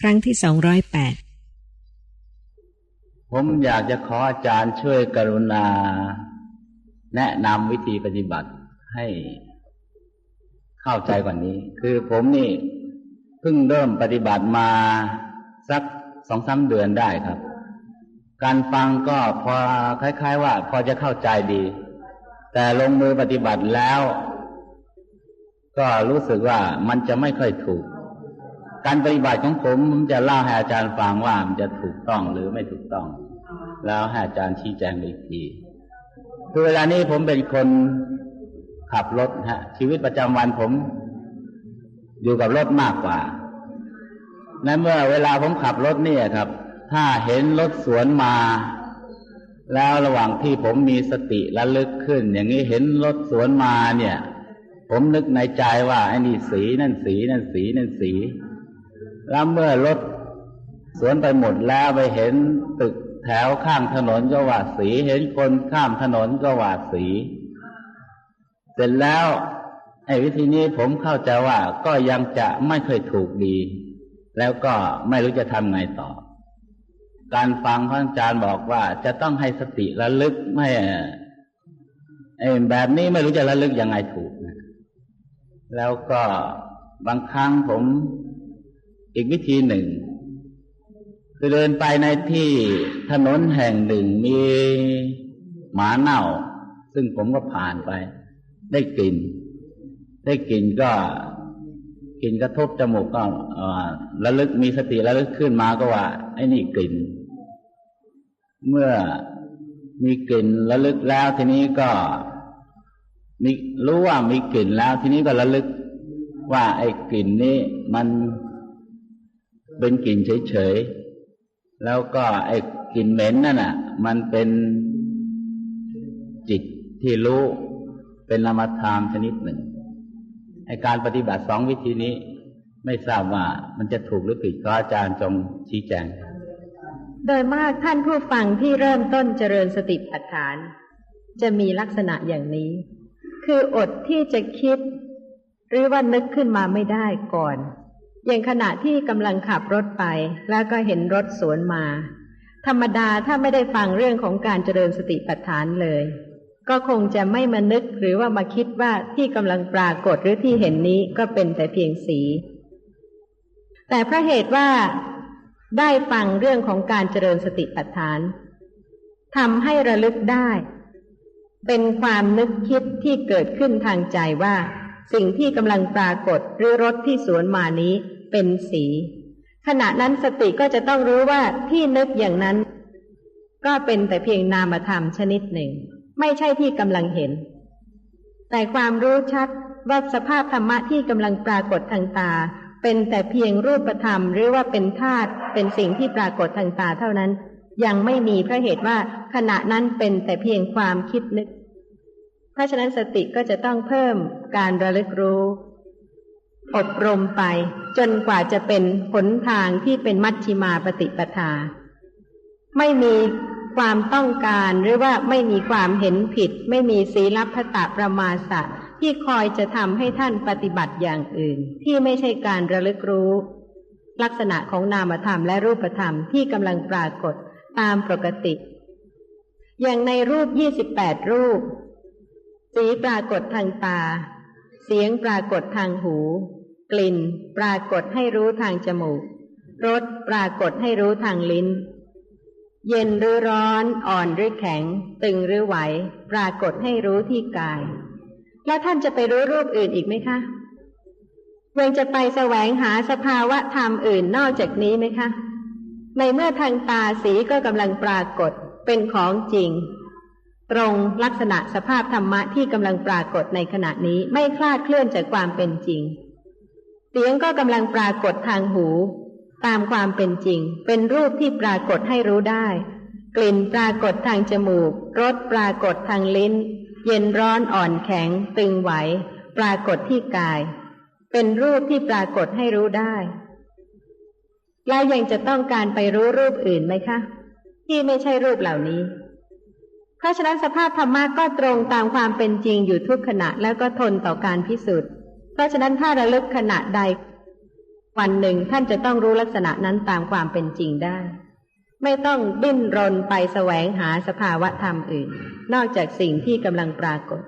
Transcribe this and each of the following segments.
ครั้งที่สองร้อยแปดผมอยากจะขออาจารย์ช่วยกรุณา แนะนำวิธีปฏิบัติให้เข้าใจกว่านี้ คือผมนี่เพิ่งเริ่มปฏิบัติมาสักสองสาเดือนได้ครับ การฟังก็พอคล้าย ๆ ว่า พอจะเข้าใจดี แต่ลงมือปฏิบัติแล้ว ก็รู้สึกว่ามันจะไม่ค่อยถูก การปฏิบัติของผมผมจะเล่าให้อาจารย์ฟังว่ามันจะถูกต้องหรือไม่ถูกต้อง แล้วให้อาจารย์ชี้แจงอีกทีคือเวลานี้ผมเป็นคนขับรถฮะ ชีวิตประจำวันผม อยู่กับรถมากกว่าในเมื่อเวลาผมขับรถเนี่ยครับ ถ้าเห็นรถสวนมา แล้วระหว่างที่ผมมีสติระลึกขึ้น อย่างนี้เห็นรถสวนมาเนี่ย ผมนึกในใจว่าไอ้นี่สีนั่นสีนั่นสีนั่นสี แล้วเมื่อรถสวนไปหมดแล้วไปเห็นตึกแถวข้างถนนก็ว่าสี เห็นคนข้ามถนนก็ว่าสี เสร็จแล้วไอ้วิธีนี้ผมเข้าใจว่าก็ยังจะไม่เคยถูกดี แล้วก็ไม่รู้จะทำไงต่อ การฟังพระอาจารย์บอกว่าจะต้องให้สติระลึกไม่ไอ้แบบนี้ไม่รู้จะระลึกยังไงถูกนะแล้วก็บางครั้งผม อีกวิธีหนึ่ง คือเดินไปในที่ถนนแห่งหนึ่งมีหมาเน่า ซึ่งผมก็ผ่านไป ได้กลิ่น ได้กลิ่นก็กลิ่นกระทบจมูกก็ระลึกมีสติระลึกขึ้นมาก็ว่า ไอ้นี่กลิ่น เมื่อมีกลิ่นระลึกแล้วทีนี้ก็มีรู้ว่ามีกลิ่นแล้ว ทีนี้ก็ระลึกว่าไอ้กลิ่นนี้มัน เป็นกลิ่นเฉยๆ แล้วก็ไอ้กลิ่นเหม็นนั่นน่ะ มันเป็นจิตที่รู้เป็นนามธรรมชนิดหนึ่งในการปฏิบัติสองวิธีนี้ ไม่ทราบว่ามันจะถูกหรือผิดก็อาจารย์จงชี้แจง โดยมากท่านผู้ฟังที่เริ่มต้นเจริญสติปัฏฐาน จะมีลักษณะอย่างนี้ คืออดที่จะคิด หรือว่านึกขึ้นมาไม่ได้ก่อน อย่างขณะที่กำลังขับรถไป แล้วก็เห็นรถสวนมา ธรรมดาถ้าไม่ได้ฟังเรื่องของการเจริญสติปัฏฐานเลย ก็คงจะไม่มานึกหรือว่ามาคิดว่าที่กำลังปรากฏหรือที่เห็นนี้ก็เป็นแต่เพียงสี แต่เพราะเหตุว่าได้ฟังเรื่องของการเจริญสติปัฏฐานทำให้ระลึกได้ เป็นความนึกคิดที่เกิดขึ้นทางใจว่า สิ่งที่กำลังปรากฏหรือรถที่สวนมานี้ เป็นสี ขณะนั้นสติก็จะต้องรู้ว่าที่นึกอย่างนั้น ก็เป็นแต่เพียงนามธรรมชนิดหนึ่ง ไม่ใช่ที่กำลังเห็น แต่ความรู้ชัดว่าสภาพธรรมะที่กำลังปรากฏทางตา เป็นแต่เพียงรูปธรรม หรือว่าเป็นธาตุเป็นสิ่งที่ปรากฏทางตาเท่านั้น ยังไม่มีเพราะเหตุว่าขณะนั้นเป็นแต่เพียงความคิดนึก เพราะฉะนั้นสติก็จะต้องเพิ่มการระลึกรู้ อบรมไป จนกว่าจะเป็นผลทางที่เป็นมัชชิมาปฏิปทา ไม่มีความต้องการหรือว่าไม่มีความเห็นผิด ไม่มีศีลพัตประมาสะที่คอยจะทำให้ท่านปฏิบัติอย่างอื่น ที่ไม่ใช่การระลึกรู้ ลักษณะของนามธรรมและรูปธรรมที่กำลังปรากฏตามปกติ อย่างในรูปยี่สิบแปดรูป สีปรากฏทางตา เสียงปรากฏทางหู กลิ่น ปรากฏให้รู้ทางจมูก รสปรากฏให้รู้ทางลิ้น เย็นหรือร้อน อ่อนหรือแข็ง ตึงหรือไหว ปรากฏให้รู้ที่กาย แล้วท่านจะไปรู้รูปอื่นอีกไหมคะยังจะไปแสวงหาสภาวะธรรมอื่นนอกจากนี้ไหมคะ ในเมื่อทางตาสีก็กำลังปรากฏเป็นของจริง ตรงลักษณะสภาพธรรมะที่กำลังปรากฏในขณะนี้ไม่คลาดเคลื่อนจากความเป็นจริง เสียงก็กำลังปรากฏทางหู ตามความเป็นจริง เป็นรูปที่ปรากฏให้รู้ได้ กลิ่นปรากฏทางจมูกรสปรากฏทางลิ้น เย็นร้อนอ่อนแข็ง ตึงไหว ปรากฏที่กาย เป็นรูปที่ปรากฏให้รู้ได้แล้วยังจะต้องการไปรู้รูปอื่นไหมคะ ที่ไม่ใช่รูปเหล่านี้ เพราะฉะนั้นสภาพธรรมะก็ตรงตามความเป็นจริงอยู่ทุกขณะแล้วก็ทนต่อการพิสูจน์ เพราะฉะนั้นถ้าระลึกขณะใดวันหนึ่งท่านจะต้องรู้ลักษณะนั้นตามความเป็นจริงได้ ไม่ต้องดิ้นรนไปแสวงหาสภาวะธรรมอื่น นอกจากสิ่งที่กำลังปรากฏ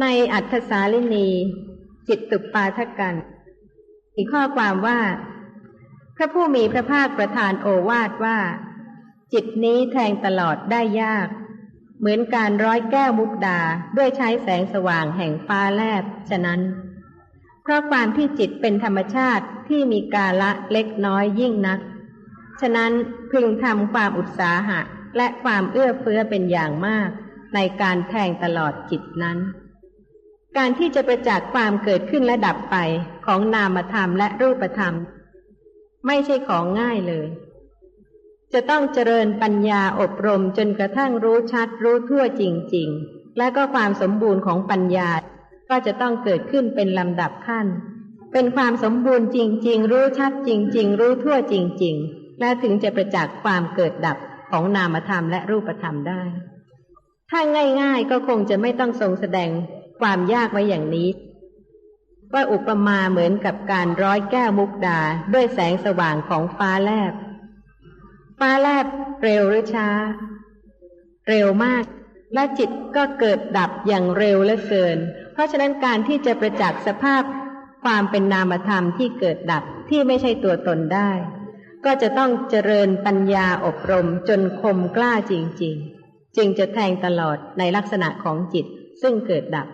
ในอัธสาลินี จิตตุปาทกันมีข้อความว่า พระผู้มีพระภาคประทานโอวาทว่า จิตนี้แทงตลอดได้ยาก เหมือนการร้อยแก้วมุกดาด้วยใช้แสงสว่างแห่งฟ้าแลบฉะนั้น เพราะความที่จิตเป็นธรรมชาติที่มีกาละเล็กน้อยยิ่งนัก ฉะนั้นพึงทำความอุตสาหะ และความเอื้อเฟื้อเป็นอย่างมาก ในการแทงตลอดจิตนั้น การที่จะประจักษ์ความเกิดขึ้นและดับไปของนามธรรมและรูปธรรม ไม่ใช่ของง่ายเลย จะต้องเจริญปัญญาอบรมจนกระทั่งรู้ชัดรู้ทั่วจริง ๆ และก็ความสมบูรณ์ของปัญญา ก็จะต้องเกิดขึ้นเป็นลำดับขั้น เป็นความสมบูรณ์จริง ๆ รู้ชัดจริง ๆ รู้ทั่วจริง ๆ และถึงจะประจักษ์ความเกิดดับของนามธรรมและรูปธรรมได้ ถ้าง่ายๆก็คงจะไม่ต้องทรงแสดงความยากไว้อย่างนี้ว่าอุปมาเหมือนกับการร้อยแก้วมุกดาด้วยแสงสว่างของฟ้าแลบ ฟ้าแลบเร็วหรือช้า เร็วมาก และจิตก็เกิดดับอย่างเร็วเหลือเกิน ราะฉะนั้นการที่จะประจักษ์สภาพความเป็นนามธรรมที่เกิดดับที่ไม่ใช่ตัวตนได้ ก็จะต้องเจริญปัญญาอบรมจนคมกล้าจริง ๆ จึงจะแทงตลอดในลักษณะของจิตซึ่งเกิดดับ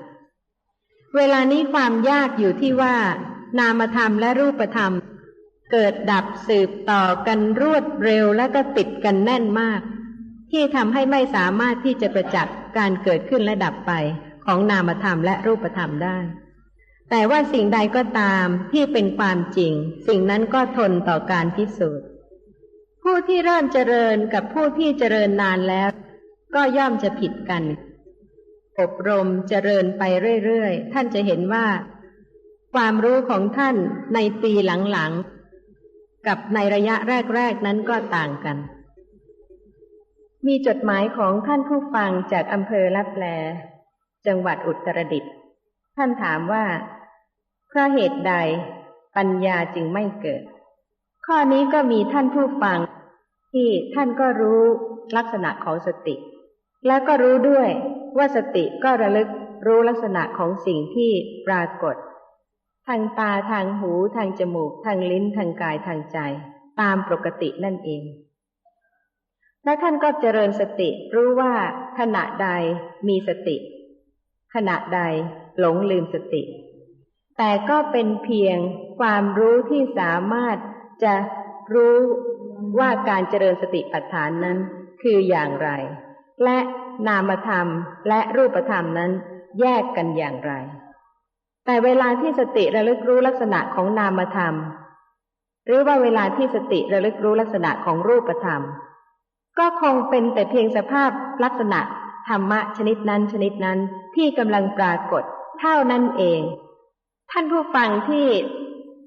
เวลานี้ความยากอยู่ที่ว่า นามธรรมและรูปธรรม เกิดดับสืบต่อกันรวดเร็วและก็ติดกันแน่นมาก ที่ทำให้ไม่สามารถที่จะประจักษ์การเกิดขึ้นและดับไป ของนามธรรมและรูปธรรมได้ แต่ว่าสิ่งใดก็ตามที่เป็นความจริง สิ่งนั้นก็ทนต่อการพิสูจน์ ผู้ที่เริ่มเจริญกับผู้ที่เจริญนานแล้ว ก็ย่อมจะผิดกัน อบรมเจริญไปเรื่อยๆ ท่านจะเห็นว่า ความรู้ของท่านในปีหลังๆ กับในระยะแรกๆนั้นก็ต่างกันมีจดหมายของท่านผู้ฟังจากอำเภอลับแล จังหวัดอุตรดิตถ์ท่านถามว่าเพราะเหตุใดปัญญาจึงไม่เกิด ข้อนี้ก็มีท่านผู้ฟัง ที่ท่านก็รู้ลักษณะของสติ และก็รู้ด้วยว่าสติก็ระลึกรู้ลักษณะของสิ่งที่ปรากฏ ทางตาทางหูทางจมูก ทางลิ้นทางกายทางใจ ตามปกตินั่นเอง และท่านก็เจริญสติรู้ว่าขณะใดมีสติ ขณะใดหลงลืมสติ แต่ก็เป็นเพียงความรู้ที่สามารถจะรู้ว่าการเจริญสติปัฏฐานนั้นคืออย่างไร และนามธรรมและรูปธรรมนั้นแยกกันอย่างไร แต่เวลาที่สติระลึกรู้ลักษณะของนามธรรม หรือว่าเวลาที่สติระลึกรู้ลักษณะของรูปธรรม ก็คงเป็นแต่เพียงสภาพลักษณะ ธรรมะชนิดนั้นชนิดนั้นที่กำลังปรากฏเท่านั้นเอง ท่านผู้ฟังที่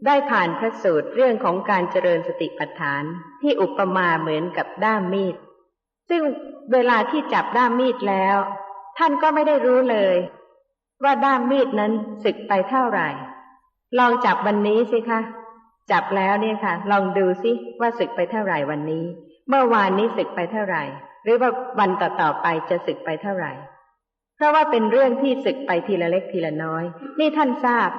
ได้ผ่านพระสูตรเรื่องของการเจริญสติปัฏฐานที่อุปมาเหมือนกับด้ามมีด ซึ่งเวลาที่จับด้ามมีดแล้ว ท่านก็ไม่ได้รู้เลย ว่าด้ามมีดนั้นสึกไปเท่าไหร่ ลองจับวันนี้สิคะ จับแล้วเนี่ยค่ะ ลองดูสิว่าสึกไปเท่าไหร่วันนี้ เมื่อวานนี้สึกไปเท่าไหร่ หรือว่าวันต่อๆไปจะสึกไปเท่าไหร่ เพราะว่าเป็นเรื่องที่สึกไปทีละเล็กทีละน้อย นี่ท่านทราบ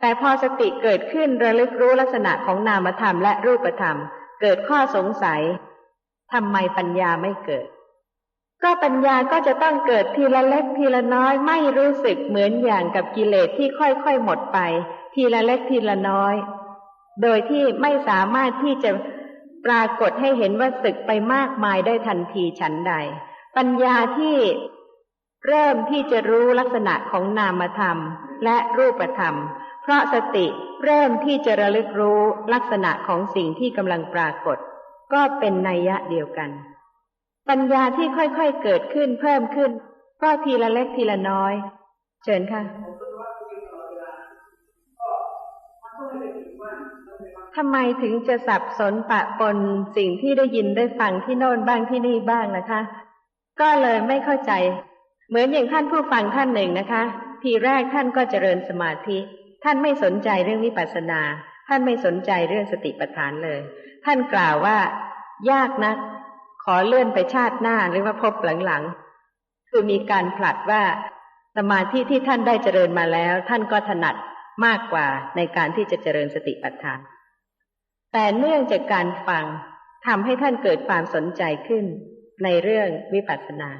แต่พอสติเกิดขึ้นระลึกรู้ลักษณะของนามธรรมและรูปธรรม เกิดข้อสงสัยทำไมปัญญาไม่เกิด ก็ปัญญาก็จะต้องเกิดทีละเล็กทีละน้อย ไม่รู้สึกเหมือนอย่างกับกิเลสที่ค่อยๆหมดไป ทีละเล็กทีละน้อย โดยที่ไม่สามารถที่จะ ปรากฏให้เห็นว่าสึกไปมากมายได้ทันทีฉันใด ปัญญาที่เริ่มที่จะรู้ลักษณะของนามธรรมและรูปธรรม เพราะสติเริ่มที่จะระลึกรู้ลักษณะของสิ่งที่กำลังปรากฏ ก็เป็นนัยยะเดียวกัน ปัญญาที่ค่อยๆเกิดขึ้นเพิ่มขึ้น ก็ทีละเล็กทีละน้อย เชิญค่ะ ทำไมถึงจะสับสนปะปนสิ่งที่ได้ยินได้ฟังที่โน่นบ้างที่นี่บ้างนะคะ ก็เลยไม่เข้าใจ เหมือนอย่างท่านผู้ฟังท่านหนึ่งนะคะ ทีแรกท่านก็เจริญสมาธิ ท่านไม่สนใจเรื่องวิปัสสนา ท่านท่านไม่สนใจเรื่องสติปัฏฐานเลย ท่านกล่าวว่ายากนัก ขอเลื่อนไปชาติหน้าหรือว่าพบหลังๆคือมีการผลัดว่าสมาธิที่ท่านได้เจริญมาแล้ว ท่านก็ถนัดมากกว่าในการที่จะเจริญสติปัฏฐาน แต่เนื่องจากการฟังทำให้ท่านเกิดความสนใจขึ้นในเรื่องวิปัสสนา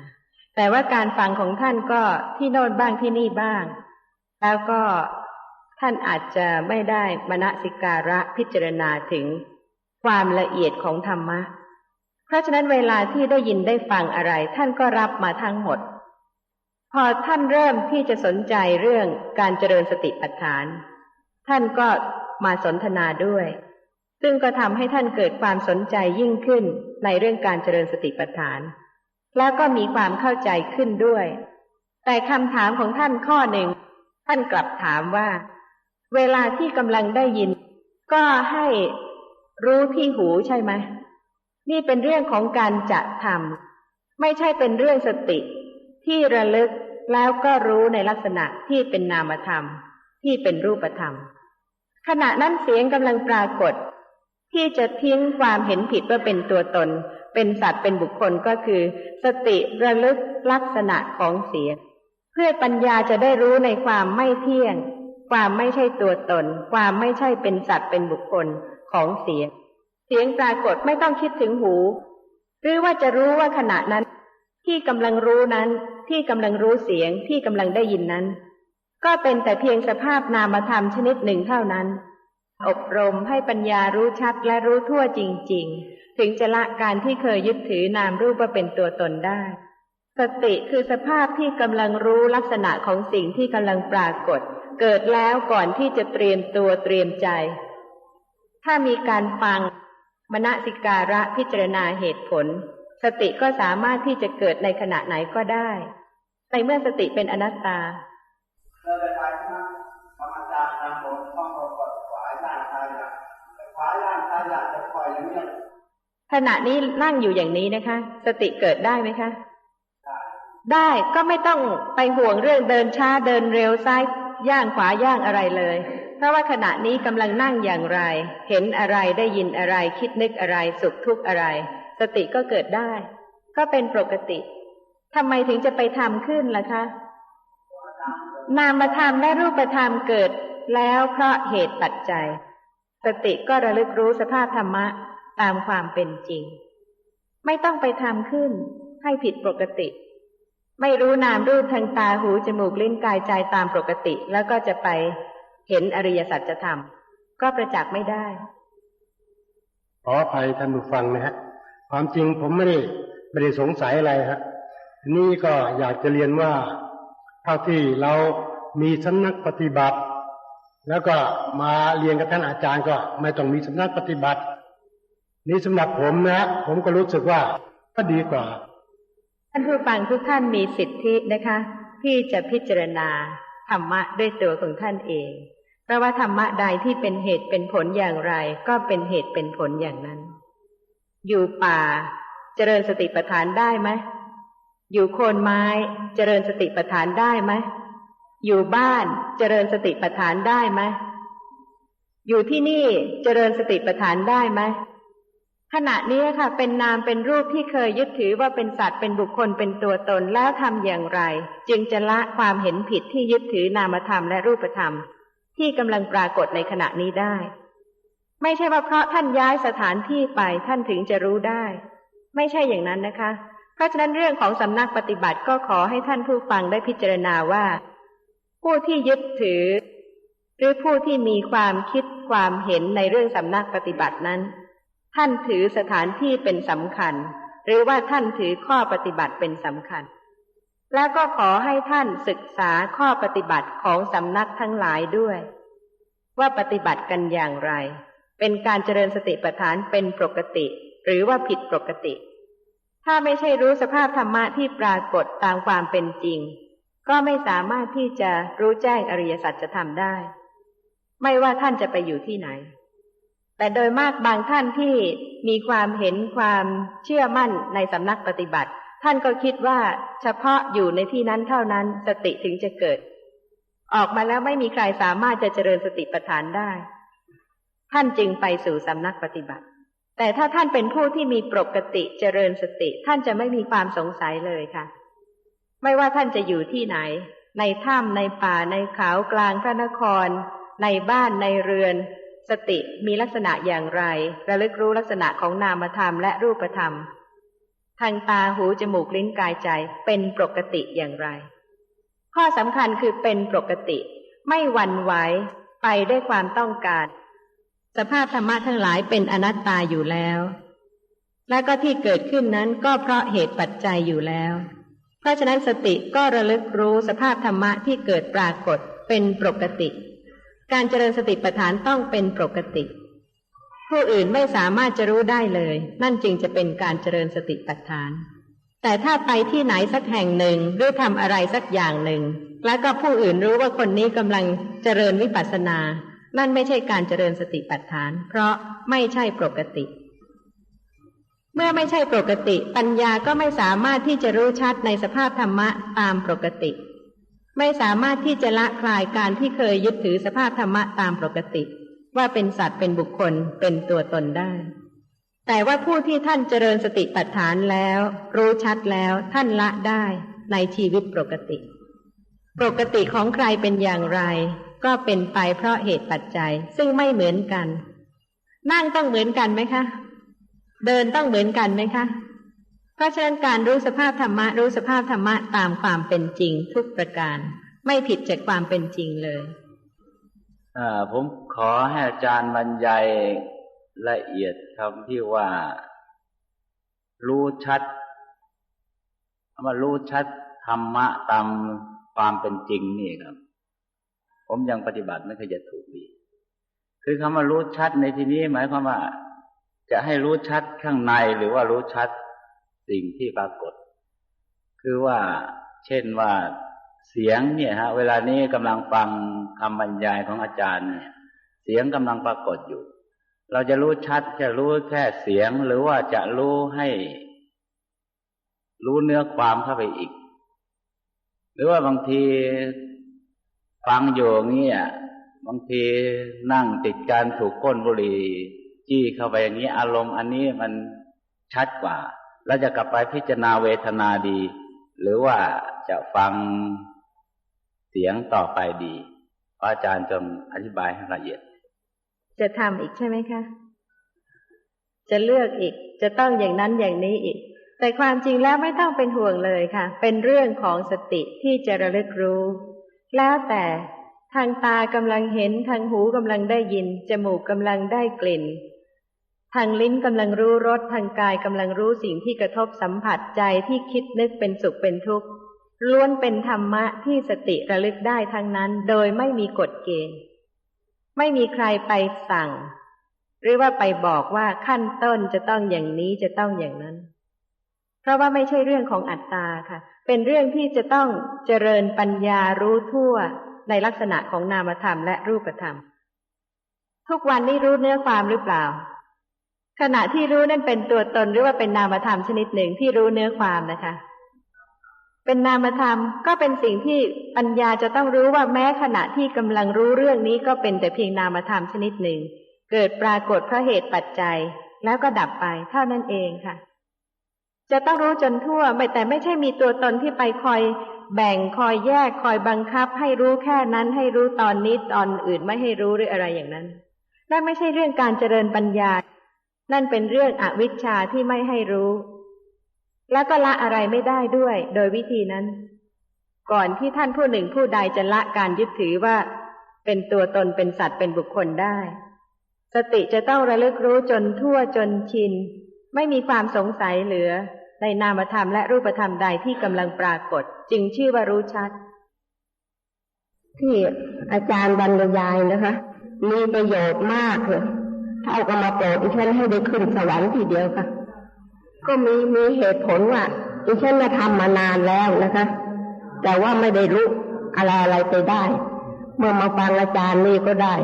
แต่ว่าการฟังของท่านก็ที่โน่นบ้างที่นี่บ้าง แล้วก็ท่านอาจจะไม่ได้มณสิการะพิจารณาถึงความละเอียดของธรรมะ เพราะฉะนั้นเวลาที่ได้ยินได้ฟังอะไร ท่านก็รับมาทั้งหมด พอท่านเริ่มที่จะสนใจเรื่องการเจริญสติปัฏฐาน ท่านก็มาสนทนาด้วย ซึ่งก็ทำให้ท่านเกิดความสนใจยิ่งขึ้นในเรื่องการเจริญสติปัฏฐาน แล้วก็มีความเข้าใจขึ้นด้วย แต่คำถามของท่านข้อหนึ่ง ท่านกลับถามว่า เวลาที่กำลังได้ยิน ก็ให้รู้ที่หูใช่ไหมนี่เป็นเรื่องของการจะทำไม่ใช่เป็นเรื่องสติ ที่ระลึกแล้วก็รู้ในลักษณะที่เป็นนามธรรม ที่เป็นรูปธรรม ขณะนั้นเสียงกำลังปรากฏ ที่จะทิ้งความเห็นผิดว่าเป็นตัวตน เป็นสัตว์เป็นบุคคลก็คือ สติระลึกลักษณะของเสียง เพื่อปัญญาจะได้รู้ในความไม่เที่ยง ความไม่ใช่ตัวตน ความไม่ใช่เป็นสัตว์เป็นบุคคลของเสียง เสียงปรากฏไม่ต้องคิดถึงหู หรือว่าจะรู้ว่าขณะนั้น ที่กำลังรู้นั้น ที่กำลังรู้เสียงที่กำลังได้ยินนั้น ก็เป็นแต่เพียงสภาพนามธรรมชนิดหนึ่งเท่านั้น อบรมให้ปัญญารู้ชัดและรู้ทั่วจริง ๆ ถึงจะละการที่เคยยึดถือนามรูปว่าเป็นตัวตนได้ สติคือสภาพที่กำลังรู้ลักษณะของสิ่งที่กำลังปรากฏ เกิดแล้วก่อนที่จะเตรียมตัวเตรียมใจ ถ้ามีการฟังมณสิการะพิจารณาเหตุผล สติก็สามารถที่จะเกิดในขณะไหนก็ได้ในเมื่อสติเป็นอนัตตา ขณะนี้นั่งอยู่อย่างนี้นะคะ สติเกิดได้ไหมคะ ได้ก็ไม่ต้องไปห่วงเรื่องเดินช้าเดินเร็วซ้ายย่างขวาย่างอะไรเลย เพราะว่าขณะนี้กำลังนั่งอย่างไร เห็นอะไรได้ยินอะไร คิดนึกอะไรสุขทุกข์อะไร สติก็เกิดได้ ก็เป็นปกติทำไมถึงจะไปทำขึ้นล่ะคะ นามธรรมและรูปธรรมเกิดแล้วเพราะเหตุปัจจัย สติก็ระลึกรู้สภาพธรรมะ ตามความเป็นจริง ไม่ต้องไปทำขึ้นให้ผิดปกติ ไม่รู้นามรูปทางตาหูจมูกลิ้นกายใจตามปกติ แล้วก็จะไปเห็นอริยสัจธรรมก็ประจักษ์ไม่ได้ ขออภัยท่านผู้ฟังนะฮะ ความจริงผมไม่ได้ไม่ได้สงสัยอะไรฮะ นี่ก็อยากจะเรียนว่าเท่าที่เรามีสำนักปฏิบัติ แล้วก็มาเรียนกับท่านอาจารย์ก็ไม่ต้องมีสำนักปฏิบัติ นี่สำหรับผมนะ ผมก็รู้สึกว่าก็ดีกว่า ท่านผู้ฟังทุกท่านมีสิทธินะคะ ที่จะพิจารณาธรรมะด้วยตัวของท่านเอง เพราะว่าธรรมะใดที่เป็นเหตุเป็นผลอย่างไร ก็เป็นเหตุเป็นผลอย่างนั้น อยู่ป่าเจริญสติปัฏฐานได้ไหมอยู่โคนไม้เจริญสติปัฏฐานได้ไหมอยู่บ้านเจริญสติปัฏฐานได้ไหมอยู่ที่นี่เจริญสติปัฏฐานได้ไหม ขณะนี้ค่ะ เป็นนามเป็นรูปที่เคยยึดถือว่าเป็นสัตว์เป็นบุคคลเป็นตัวตนแล้วทำอย่างไร จึงจะละความเห็นผิดที่ยึดถือนามธรรมและรูปธรรม ที่กำลังปรากฏในขณะนี้ได้ ไม่ใช่ว่าเพราะท่านย้ายสถานที่ไปท่านถึงจะรู้ได้ ไม่ใช่อย่างนั้นนะคะ เพราะฉะนั้นเรื่องของสำนักปฏิบัติก็ขอให้ท่านผู้ฟังได้พิจารณาว่า ผู้ที่ยึดถือ หรือผู้ที่มีความคิดความเห็นในเรื่องสำนักปฏิบัตินั้น ท่านถือสถานที่เป็นสำคัญ หรือว่าท่านถือข้อปฏิบัติเป็นสำคัญ แล้วก็ขอให้ท่านศึกษาข้อปฏิบัติของสำนักทั้งหลายด้วย ว่าปฏิบัติกันอย่างไร เป็นการเจริญสติปัฏฐานเป็นปกติ หรือว่าผิดปกติ ถ้าไม่ใช่รู้สภาพธรรมะที่ปรากฏตามความเป็นจริง ก็ไม่สามารถที่จะรู้แจ้งอริยสัจจะทำได้ ไม่ว่าท่านจะไปอยู่ที่ไหน แต่โดยมากบางท่านที่มีความเห็นความเชื่อมั่นในสำนักปฏิบัติ ท่านก็คิดว่าเฉพาะอยู่ในที่นั้นเท่านั้นสติถึงจะเกิด ออกมาแล้วไม่มีใครสามารถจะเจริญสติปัฏฐานได้ ท่านจึงไปสู่สำนักปฏิบัติ แต่ถ้าท่านเป็นผู้ที่มีปกติเจริญสติ ท่านจะไม่มีความสงสัยเลยค่ะ ไม่ว่าท่านจะอยู่ที่ไหน ในถ้ำในป่าในเขากลางพระนคร ในบ้านในเรือน สติมีลักษณะอย่างไร ระลึกรู้ลักษณะของนามธรรมและรูปธรรม ทางตาหูจมูกลิ้นกายใจเป็นปกติอย่างไร ข้อสำคัญคือเป็นปกติ ไม่หวั่นไหวไปด้วยความต้องการ สภาพธรรมะทั้งหลายเป็นอนัตตาอยู่แล้ว และก็ที่เกิดขึ้นนั้นก็เพราะเหตุปัจจัยอยู่แล้ว เพราะฉะนั้นสติก็ระลึกรู้สภาพธรรมะที่เกิดปรากฏเป็นปกติ การเจริญสติปัฏฐานต้องเป็นปกติ ผู้อื่นไม่สามารถจะรู้ได้เลย นั่นจึงจะเป็นการเจริญสติปัฏฐาน แต่ถ้าไปที่ไหนสักแห่งหนึ่งหรือทำอะไรสักอย่างหนึ่ง แล้วก็ผู้อื่นรู้ว่าคนนี้กำลังเจริญวิปัสสนานั่นไม่ใช่การเจริญสติปัฏฐาน เพราะไม่ใช่ปกติ เมื่อไม่ใช่ปกติ ปัญญาก็ไม่สามารถที่จะรู้ชัดในสภาพธรรมะตามปกติ ไม่สามารถที่จะละคลายการที่เคยยึดถือสภาพธรรมะตามปกติ ว่าเป็นสัตว์เป็นบุคคลเป็นตัวตนได้ แต่ว่าผู้ที่ท่านเจริญสติปัฏฐานแล้ว รู้ชัดแล้วท่านละได้ในชีวิตปกติ ปกติของใครเป็นอย่างไร ก็เป็นไปเพราะเหตุปัจจัย ซึ่งไม่เหมือนกัน นั่งต้องเหมือนกันไหมคะ เดินต้องเหมือนกันไหมคะ ราะฉะนั้นการรู้สภาพธรรมะ รู้สภาพธรรมะตามความเป็นจริงทุกประการ ไม่ผิดจากความเป็นจริงเลยผมขอให้อาจารย์บรรยายละเอียดคำที่ว่า รู้ชัดว่ารู้ชัดธรรมะตามความเป็นจริงนี่ครับ ผมยังปฏิบัติไม่เคยจะถูกดีคือคำว่ารู้ชัดในที่นี้หมายความว่า จะให้รู้ชัดข้างในหรือว่ารู้ชัด สิ่งที่ปรากฏ คือว่าเช่นว่าเสียงเนี่ยฮะ เวลานี้กำลังฟังคำบรรยายของอาจารย์เนี่ย เสียงกำลังปรากฏอยู่ เราจะรู้ชัดจะรู้แค่เสียงหรือว่าจะรู้ให้ รู้เนื้อความเข้าไปอีก หรือว่าบางทีฟังอยู่เงี้ยบางทีนั่งติดการถูกก้นบุหรี่ จี้เข้าไปอย่างนี้อารมณ์อันนี้มันชัดกว่า เราจะกลับไปพิจารณาเวทนาดี หรือว่าจะฟังเสียงต่อไปดีพระอาจารย์จงอธิบายให้ละเอียด จะทำอีกใช่ไหมคะ จะเลือกอีก จะต้องอย่างนั้นอย่างนี้อีก แต่ความจริงแล้วไม่ต้องเป็นห่วงเลยค่ะ เป็นเรื่องของสติที่จะระลึกรู้ แล้วแต่ทางตากำลังเห็น ทางหูกำลังได้ยิน จมูกกำลังได้กลิ่น ทางลิ้นกำลังรู้รสทางกายกำลังรู้สิ่งที่กระทบสัมผัสใจที่คิดนึกเป็นสุขเป็นทุกข์ล้วนเป็นธรรมะที่สติระลึกได้ทั้งนั้น โดยไม่มีกฎเกณฑ์ ไม่มีใครไปสั่ง หรือว่าไปบอกว่าขั้นต้นจะต้องอย่างนี้จะต้องอย่างนั้น เพราะว่าไม่ใช่เรื่องของอัตตาค่ะ เป็นเรื่องที่จะต้องเจริญปัญญารู้ทั่วในลักษณะของนามธรรมและรูปธรรม ทุกวันนี้รู้เนื้อความหรือเปล่า ขณะที่รู้นั่นเป็นตัวตนหรือว่าเป็นนามธรรมชนิดหนึ่งที่รู้เนื้อความนะคะ เป็นนามธรรมก็เป็นสิ่งที่ปัญญาจะต้องรู้ว่าแม้ขณะที่กำลังรู้เรื่องนี้ก็เป็นแต่เพียงนามธรรมชนิดหนึ่ง เกิดปรากฏเพราะเหตุปัจจัย แล้วก็ดับไปเท่านั้นเองค่ะ จะต้องรู้จนทั่วไม่แต่ไม่ใช่มีตัวตนที่ไปคอยแบ่งคอยแยกคอยบังคับ ให้รู้แค่นั้น ให้รู้ตอนนี้ตอนอื่นไม่ให้รู้หรืออะไรอย่างนั้นนั่นไม่ใช่เรื่องการเจริญปัญญา นั่นเป็นเรื่องอวิชชาที่ไม่ให้รู้ แล้วก็ละอะไรไม่ได้ด้วย โดยวิธีนั้น ก่อนที่ท่านผู้หนึ่งผู้ใดจะละการยึดถือว่า เป็นตัวตนเป็นสัตว์เป็นบุคคลได้ สติจะต้องระลึกรู้จนทั่วจนชิน ไม่มีความสงสัยเหลือ ในนามธรรมและรูปธรรมใดที่กำลังปรากฏ จึงชื่อว่ารู้ชัด ที่อาจารย์บรรยายนะคะ มีประโยชน์มากเลย ท่ากับมาโปรดดิฉันให้ได้ขึ้นสวรรค์ทีเดียวค่ะ ก็มีมีเหตุผลว่าดิฉันมาทำมานานแล้วนะคะ แต่ว่าไม่ได้รู้อะไรอะไรไปได้ เมื่อมาฟังอาจารย์นี่ก็ได้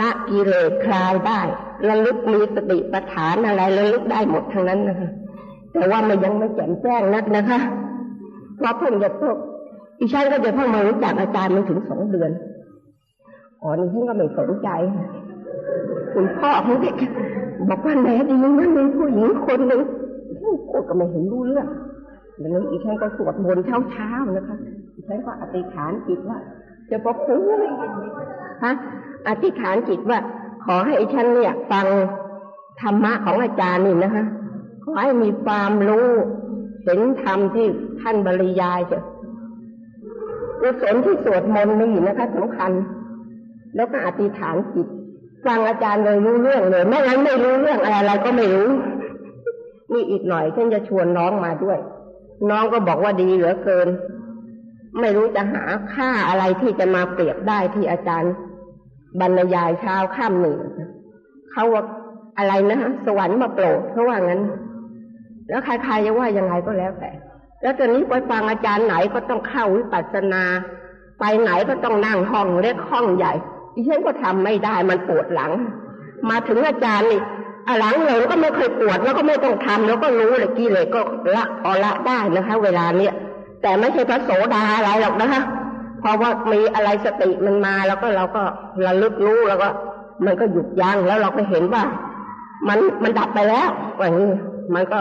ละกิเลสคลายได้ระลึกมีสติปัฏฐานอะไรระลึกได้หมดทั้งนั้นนะคะ แต่ว่ามันยังไม่แจ่มแจ้งนักนะคะ เพราะเพิ่งจะพบดิฉันก็จะเพิ่งมารู้จักอาจารย์มันถึงสองเดือนอ๋อนี่ฉันก็ไม่สนใจ คุณพ่อของเด็กบอกว่าแหนดีนะมีผู้หญิงคนหนึ่งพูดก็ไม่เห็นรู้เรื่องดังนั้อีฉันก็สวดมนต์เช้าๆนะคะอีฉันก็อธิษฐานจิตว่าจะพระคุณฮะอธิษฐานจิตว่า ขอให้อีฉันเนี่ยฟังธรรมะของอาจารย์นี่นะคะขอให้มีความรู้เห็นธรรมที่ท่านบรรยายเถอะกุศลที่สวดมนต์นี่นะคะสำคัญ แล้วก็อธิษฐานจิต ฟังอาจารย์เลยรู้เรื่องเลยไม่งั้นไม่รู้เรื่องอะไรอะไรก็ไม่รู้ นี่อีกหน่อยฉันจะชวนน้องมาด้วย น้องก็บอกว่าดีเหลือเกิน ไม่รู้จะหาค่าอะไรที่จะมาเปรียบได้ที่อาจารย์ บรรยายเช้าค่ำหนึ่งเขาว่าอะไรนะฮะสวรรค์มาโปรดเขาว่างั้น แล้วใครๆจะว่ายังไงก็แล้วแต่แล้วตอนนี้ไปฟังอาจารย์ไหนก็ต้องเข้าวิปัสสนา ไปไหนก็ต้องนั่งห้องเล็กห้องใหญ่ ดิฉันก็ทำไม่ได้มันปวดหลัง มาถึงอาจารย์นี่หลังเลยก็ไม่เคยปวดแล้วก็ไม่ต้องทำแล้วก็รู้เลยกี่เลยก็ละอละได้นะคะ เวลาเนี้ยแต่ไม่ใช่พระโสดาอะไรหรอกนะคะเพราะว่ามีอะไรสติมันมาแล้วก็เราก็ระลึกรู้แล้วก็ มันก็หยุดยั้งแล้วเราก็เห็นว่า มันมันดับไปแล้วอย่างนี้มันก็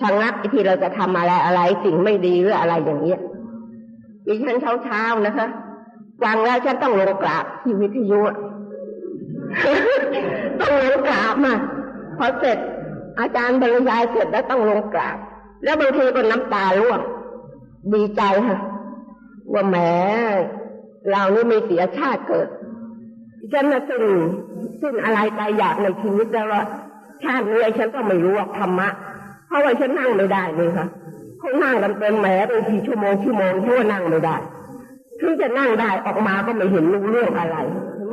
ชะงักไอที่เราจะทำอะไรอะไรสิ่งไม่ดีหรืออะไรอย่างเงี้ยดิฉันเช้าเช้านะคะ ฟังแล้วฉันต้องลงกราบที่วิทยุต้องลงกราบมาพอเสร็จ อาจารย์บรรยายเสร็จแล้วต้องลงกราบ แล้วบางทีก็น้ำตาร่วงดีใจค่ะว่าแหมเรานี่ไม่เสียชาติเกิดฉันน่ะสิ้นสิ้นอะไรตายอยากในชีวิตแล้วชาตินี้ฉันก็ไม่รู้ว่าธรรมะ เพราะว่าฉันนั่งไม่ได้เลยค่ะเขานั่งกันเป็นแหมเป็นทีชั่วโมงชั่วโมงเพราะว่านั่งไม่ได้ ถึงจะนั่งได้ออกมาก็ไม่เห็นรู้เรื่องอะไร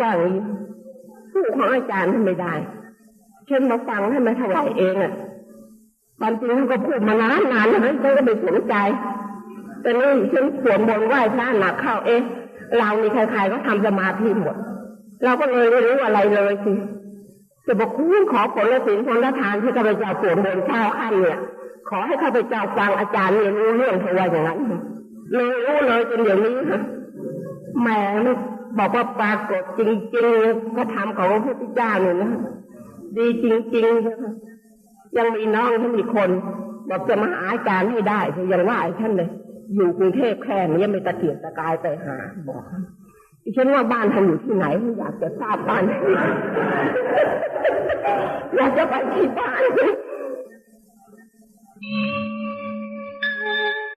ว่าอย่างนี้สู้ของอาจารย์ท่านไม่ได้ฉันมาฟังท่านมาเท่าไหร่เองอะความจริงท่านก็พูดมานานนานแล้วฉันก็ไม่สนใจ แต่นี่ฉันสวมบนไหว้พระหนักเข้าเอ๊ะเรานี่ใครๆก็ทำสมาธิหมด เราก็เลยไม่รู้อะไรเลยสิจะบอกคุณขอผลและศีลผลละทานที่ข้าพเจ้าสวมบนเช้าค่ำเนี่ยขอให้ข้าพเจ้าฟังอาจารย์เรียนรู้เรื่องเพราะว่าอย่างนั้น เลยรู้เลยจนเดี๋ยวนี้ค่ะแหมบอกว่าปรากฏจริงๆพระธรรมของพระพุทธเจ้าเนี่ยนะดีจริงๆนะคะยังมีน้องท่านอีกคนบอกจะมาหาอาจารย์ให้ได้ยังว่าไอ้ท่านเลย อยู่กรุงเทพแค่นี้ไม่ตะเกียกตะกายไปหาบอกฉันว่าบ้านท่านอยู่ที่ไหนอยากจะทราบบ้านอยากจะไปที่บ้าน